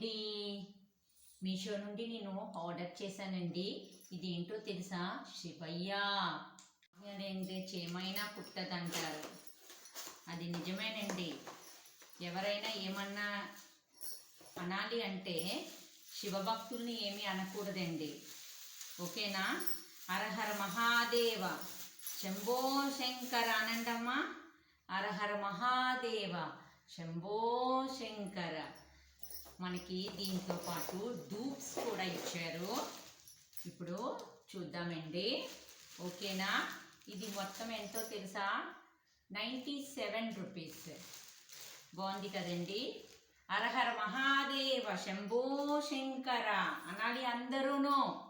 అండి మీషో నుండి నేను ఆర్డర్ చేశానండి. ఇది ఏంటో తెలుసా? శివయ్య. అదేంటి చేమైనా పుట్టదంటారు. అది నిజమేనండి. ఎవరైనా ఏమన్నా అనాలి అంటే శివభక్తుల్ని ఏమీ అనకూడదండి. ఓకేనా? అరహర మహాదేవ. శంభో శంకర ఆనందమ్మ అరహర మహాదేవ. శంభో శంకర. మనకి దీంతో పాటు డూప్స్ కూడా ఇచ్చారు. ఇప్పుడు చూద్దామండి. ఓకేనా? ఇది మొత్తం ఎంతో తెలుసా? Ninety seven rupees. బాగుంది కదండి. అరహర మహాదేవ శంభో శంకర అనాలి అందరూనో.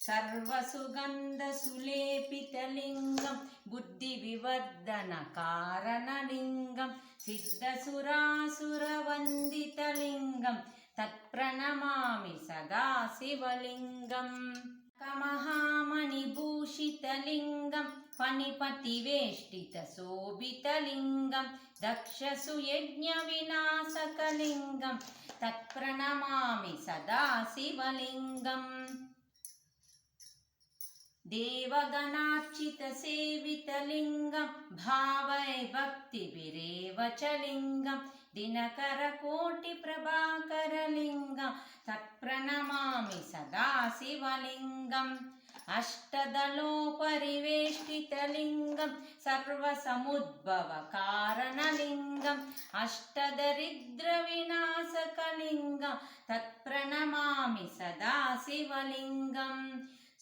ప్రవరాచితలింగం కామదహన కరుణాకరలింగం రావణదర్ప వినాశకలింగం తత్ప్రణమామి సదా శివలింగం సర్వసుగంధసులేపితలింగం బుద్ధివివర్ధన కారణలింగం సిద్ధసురాసురవందితలింగం తత్ప్రణమామి సదా శివలింగం కమహామణిభూషితలింగం ఫణిపతివేష్టిత శోభితలింగం దక్షసు యజ్ఞ వినాశకలింగం తత్ప్రణమామి సదా శివలింగం దేవగణార్చిత సేవితలింగం భావై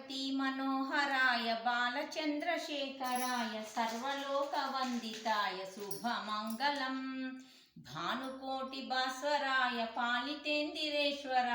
పార్వతీ మనోహరాయ బాలచంద్రశేఖరాయ సర్వలోకవందితాయ శుభమంగళం. భానుకోటి భాస్వరాయ పాలితేందిరేశ్వరాయ